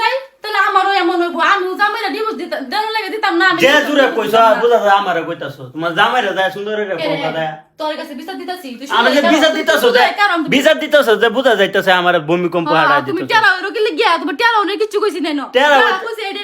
যাই তাহলে আমারও এমন হইব। আমি জামাইরা ডিভোর্স দিতে দেন লাগে দিতাম না আমি যে জুরে কইছা বুঝা যায় আমারে কইতাছো। তোমার জামাইরা যায় সুন্দর রে কথা দেয় তোর কাছে বিচার দিতাছি তুই আমি যে বিচার দিতাছো যে বিচার দিতাছো যে বুঝা যাইতাছে আমারে ভূমিকম্প হারাই দিতাছো তুমি টেরা রকি লাগিয়া তুমি টেরা অনেক কিছু না টেরা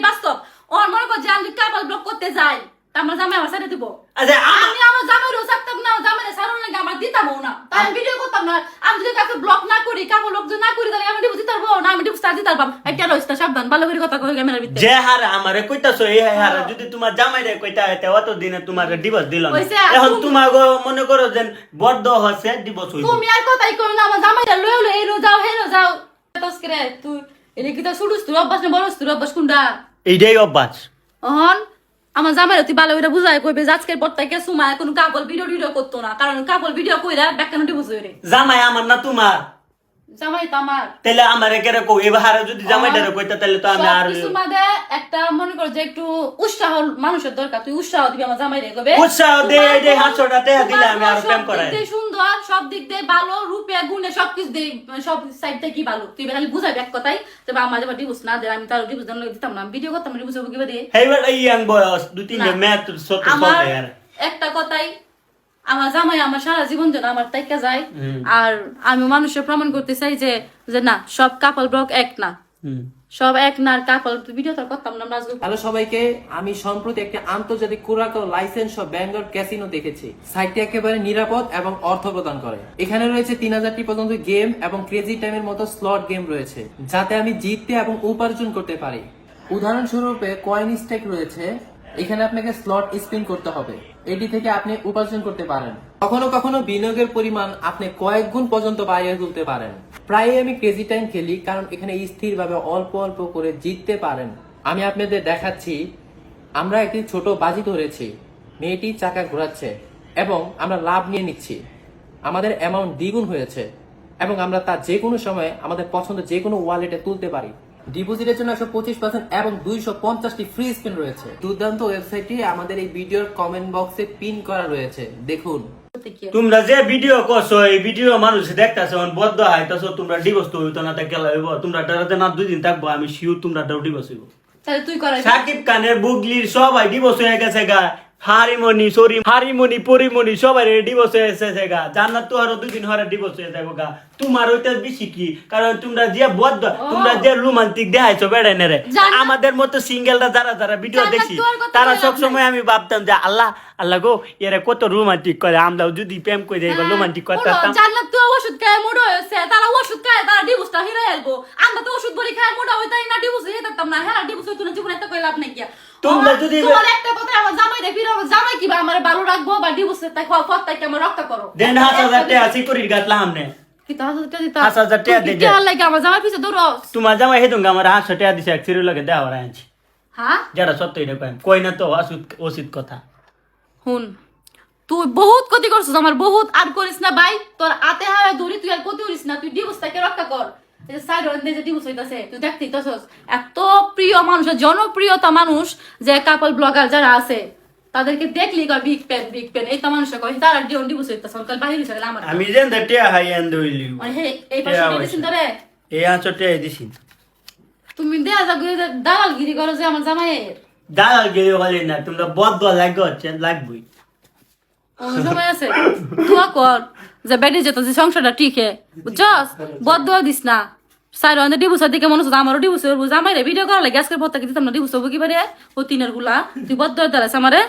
বাস্তব। ওর মনে কর যে আমি কাপাল ব্লক করতে যাই। তা আমার জামাই আমার সাথে দিব। আচ্ছা আমি আমার জামাইরও থাকতাম না জামাইরে সারুন লাগে আমার দিতামও না। তাই আমি ভিডিও করতাম না। আমি যদি কাকে ব্লক না করি কাপড় লোক যদি না করি তাহলে আমি ডিভোর্স দিতে পারব না আমি ডিভোর্স দিতে পারবাম একটা রইস্তা সাবধান ভালো করে কথা কই ক্যামেরার ভিতরে। যে হারে আমারে কইতাছ এই হারে যদি তোমার জামাইরে কইতা হইতে অত দিনে তোমার ডিভোর্স দিল হইছে, এখন তোমার মনে করো যে বদ্ধ হচ্ছে ডিভোর্স হইব। তুমি আর কথাই কই না আমার জামাইরা লয়ে লয়ে এরো যাও হেরো যাও। তস্করে তুই এটা কি তা শুরুস তুই অভ্যাস না বড় তুই অভ্যাস কোনটা? এইটাই অভ্যাস। অহন আমার জামাই অতি ভালো করে বুঝাই কইবে যে আজকের পর থেকে সুমায় কোনো কাপল ভিডিও ভিডিও করতো না। কারণ কাপল ভিডিও কইরা ব্যাখ্যানো ডিভোর্স রে জামাই আমার না তোমার। জামাই তো আমার তাহলে আমারে কেরে কই এবার যদি জামাইটারে কইতা তাহলে তো আমি আর সবকিছুর মাঝে একটা মনে কর যে একটু উৎসাহ মানুষের দরকার তুই উৎসাহ দিবি আমার জামাই কবে উৎসাহ দে, তোমার এই যে বউ- হাতছড়া দেয়া দিলে আমি বউ প্রেম করাই। দিক সুন্দর সব দিক দিয়ে ভালো রূপে গুণে সবকিছু দিয়ে সব সাইড থেকে ভালো তুই খালি বুঝাবি এক কথাই যে আমার যেবার ডিভোর্স না দে আমি তার ডিভোর্স দিতাম না ভিডিও করতাম ডিভোর্স হব কিবা দিয়ে হেবার এই ইয়াং বয়স দুই তিনটে না। ম্যাথ সত আমার একটা কথাই আমার জামাই আমার সারা জীবন যেন আমার তাইকা যায়। আর আমি মানুষের প্রমাণ করতে চাই যে যে না সব কাপল ব্লক এক না। সব এক না কাপল ভিডিও তো করতাম না আমরা হ্যালো সবাইকে আমি সম্প্রতি একটি আন্তর্জাতিক কুরাকো লাইসেন্স সহ ব্যাঙ্গর ক্যাসিনো দেখেছি। সাইটটি একেবারে নিরাপদ এবং অর্থ প্রদান করে। এখানে রয়েছে তিন হাজারটি পর্যন্ত গেম এবং ক্রেজি টাইমের মতো স্লট গেম রয়েছে যাতে আমি জিততে এবং উপার্জন করতে পারি। উদাহরণস্বরূপ কয়েন স্টেক রয়েছে এখানে আপনাকে স্লট স্পিন করতে হবে। এটি থেকে আপনি উপার্জন করতে পারেন। কখনো কখনো বিনিয়োগের পরিমাণ আপনি কয়েক গুণ পর্যন্ত বাড়িয়ে তুলতে পারেন। প্রায় আমি ক্রেজি টাইম খেলি কারণ এখানে স্থিরভাবে অল্প অল্প করে জিততে পারেন। আমি আপনাদের দেখাচ্ছি, আমরা একটি ছোট বাজি ধরেছি, মেয়েটি চাকা ঘোরাচ্ছে এবং আমরা লাভ নিয়ে নিচ্ছি। আমাদের অ্যামাউন্ট দ্বিগুণ হয়েছে এবং আমরা তা যে কোনো সময়ে আমাদের পছন্দ যে কোনো ওয়ালেটে তুলতে পারি। ডিপোজিটের জন্য একশো পঁচিশ পার্সেন্ট এবং দুইশো পঞ্চাশটি ফ্রি স্পিন রয়েছে। দুর্দান্ত ওয়েবসাইটটি আমাদের এই ভিডিওর কমেন্ট বক্সে পিন করা রয়েছে। দেখুন। তোমরা যে ভিডিও করছ এই ভিডিও মানুষ দেখতাছে অন বদ্ধ হাইতাছো তোমরা ডিভোর্স তো হইতো না তা কেলা হইব? তোমরা ডারাতে না দুই দিন থাকব আমি শিওর তোমরা ডিভোর্স হইব। তাহলে তুই করাই। সাকিব খানের বুগলির সবাই ডিভোর্স হয়ে গেছে গা। হারিমনি সরি হারিমনি পরিমনি সবাই ডিভোর্স হয়ে গেছে গা জান্নাত তো আরও দুদিন হরে ডিভোর্স হয়ে যাব গা। তোমার ওইটা বেশি কি? কারণ তোমরা যে বদ্ধ তোমরা যে রোমান্টিক দেখাইছো বেড়াই রে। আমাদের মতো সিঙ্গেলরা যারা যারা ভিডিও দেখছি তোর সব সময় আমি ভাবতাম যে আল্লাহ আল্লাহ গো এরা কত রোমান্টিক করে আমরাও যদি প্রেম করে যাই রোমান্টিক করতাম জান্নাত তুই ওষুধ খায় মোড় হয়েছে তারা ওষুধ খায় তারা ডিভোর্সটা হিরে আলবো আমরা তো ওষুধ বড়ি খায় মোড়া হইতাই না ডিভোর্স হয়ে থাকতাম না। হ্যাঁ ডিভোর্স হইতো না জীবনে একটা কই লাভ নাই গিয়া তোমরা আমার- যদি- তোমার একটা কথা আমার জামাই দেখবি আমার জামাই কিবা আমার ভালো রাখব বা ডিভোর্স তাই খাওয়া পর তাই আমার রক্ষা করো? দেন হাজার হাজার টাকা সিকিউরিটি আমনে আনছি। হ্যাঁ? যারা সত্য এটা কয় কই না তো অসুত কথা। হুন। তুই বহুত ক্ষতি করছিস আমার বহুত আর করিস না ভাই। তোর আতে হাওয়া দৌড়ি তুই আর ক্ষতি করিস না। তুই ডিভোর্স তাকে রক্ষা কর। এত প্রিয় মানুষ জনপ্রিয়তা মানুষ যে কাপল ব্লগার যারা আছে তাদেরকে দেখলি কয় বিগ পেন বিগ পেন এই তো মানুষের কয় তারা কাল বাহির হইছে আমার আমি যেন টিয়া হাই এন্ড হইলি। হে এই পাশে হইছে। দিছিস এই আঁচর টিয়া দিছি। তুমি দেয়া যা দালালগিরি করো যে আমার জামাইয়ের। দালাল গেলে হলে না তোমরা বদ্ধ লাগবে লাগবেই। জামাই আছে দোয়া কর যে যে সংসারটা দিস না। দিকে হব জামাই রে ভিডিও করালে লাগে করে পর থেকে দিতাম না হব কি বারে ও, তিনেরগুলা। তুই বদ দাঁড়াস আমারে।